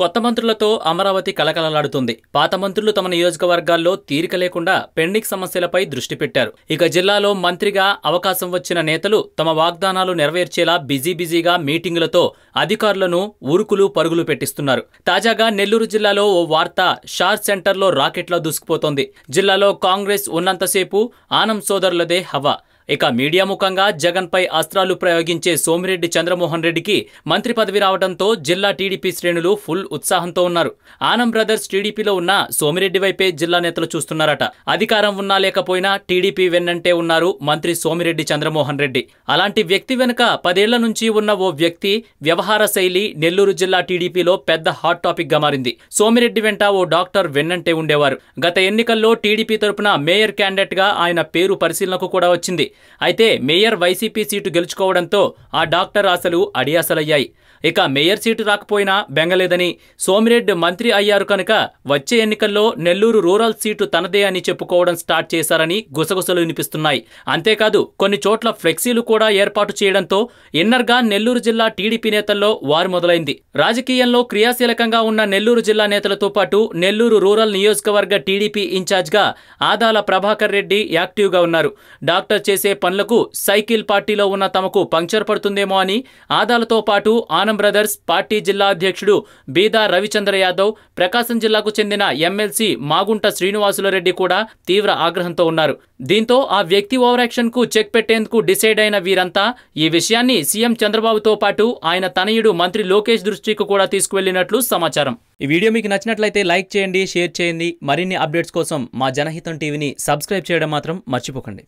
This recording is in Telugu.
కొత్త మంత్రులతో అమరావతి కలకలలాడుతుంది. పాత మంత్రులు తమ నియోజకవర్గాల్లో తీరిక లేకుండా పెండింగ్ సమస్యలపై దృష్టి పెట్టారు. ఇక జిల్లాలో మంత్రిగా అవకాశం వచ్చిన నేతలు తమ వాగ్దానాలు నెరవేర్చేలా బిజీ బిజీగా మీటింగులతో అధికారులను ఉరుకులు పరుగులు పెట్టిస్తున్నారు. తాజాగా నెల్లూరు జిల్లాలో ఓ వార్త షార్ సెంటర్లో రాకెట్లా దూసుకుపోతోంది. జిల్లాలో కాంగ్రెస్ ఉన్నంతసేపు ఆనం సోదరులదే హవా. ఇక మీడియా ముఖంగా జగన్పై అస్త్రాలు ప్రయోగించే సోమిరెడ్డి చంద్రమోహన్ రెడ్డికి మంత్రి పదవి రావడంతో జిల్లా టీడీపీ శ్రేణులు ఫుల్ ఉత్సాహంతో ఉన్నారు. ఆనం బ్రదర్స్ టీడీపీలో ఉన్న సోమిరెడ్డి వైపే జిల్లా నేతలు చూస్తున్నారట. అధికారం ఉన్నా లేకపోయినా టీడీపీ వెన్నంటే ఉన్నారు మంత్రి సోమిరెడ్డి చంద్రమోహన్ రెడ్డి. అలాంటి వ్యక్తి వెనుక పదేళ్ళ నుంచి ఉన్న ఓ వ్యక్తి వ్యవహార శైలి నెల్లూరు జిల్లా టీడీపీలో పెద్ద హాట్ టాపిక్గా మారింది. సోమిరెడ్డి వెంట ఓ డాక్టర్ వెన్నంటే ఉండేవారు. గత ఎన్నికల్లో టీడీపీ తరపున మేయర్ క్యాండిడేట్గా ఆయన పేరు పరిశీలనకు కూడా వచ్చింది. అయితే మేయర్ వైసీపీ సీటు గెలుచుకోవడంతో ఆ డాక్టర్ ఆశలు అడియాసలయ్యాయి. ఇక మేయర్ సీటు రాకపోయినా బెంగలేదని సోమిరెడ్డి మంత్రి అయ్యారు కనుక వచ్చే ఎన్నికల్లో నెల్లూరు రూరల్ సీటు తనదే అని చెప్పుకోవడం స్టార్ట్ చేశారని గుసగుసలు వినిపిస్తున్నాయి. అంతేకాదు కొన్ని చోట్ల ఫ్లెక్సీలు కూడా ఏర్పాటు చేయడంతో ఇన్నర్గా నెల్లూరు జిల్లా టీడీపీ నేతల్లో వారు మొదలైంది. రాజకీయంలో క్రియాశీలకంగా ఉన్న నెల్లూరు జిల్లా నేతలతో పాటు నెల్లూరు రూరల్ నియోజకవర్గ టీడీపీ ఇన్ఛార్జ్గా ఆదాల ప్రభాకర్ రెడ్డి యాక్టివ్గా ఉన్నారు. డాక్టర్ చేసే పనులకు సైకిల్ పార్టీలో ఉన్న తమకు పంక్చర్ పడుతుందేమో అని ఆదాలతో పాటు ఆనం బ్రదర్స్ పార్టీ జిల్లా అధ్యక్షుడు బీదా రవిచంద్ర యాదవ్ ప్రకాశం జిల్లాకు చెందిన ఎమ్మెల్సీ మాగుంట శ్రీనివాసులరెడ్డి కూడా తీవ్ర ఆగ్రహంతో ఉన్నారు. దీంతో ఆ వ్యక్తి ఓవరాక్షన్కు చెక్ పెట్టేందుకు డిసైడ్ అయిన వీరంతా ఈ విషయాన్ని సీఎం చంద్రబాబుతో పాటు ఆయన తనయుడు మంత్రి లోకేష్ దృష్టికి కూడా తీసుకువెళ్ళినట్లు సమాచారం. ఈ వీడియో మీకు నచ్చినట్లయితే లైక్ చేయండి షేర్ చేయండి. మరిన్ని అప్డేట్స్ కోసం మా జనహితం టీవీని సబ్స్క్రైబ్ చేయడం మాత్రం మర్చిపోకండి.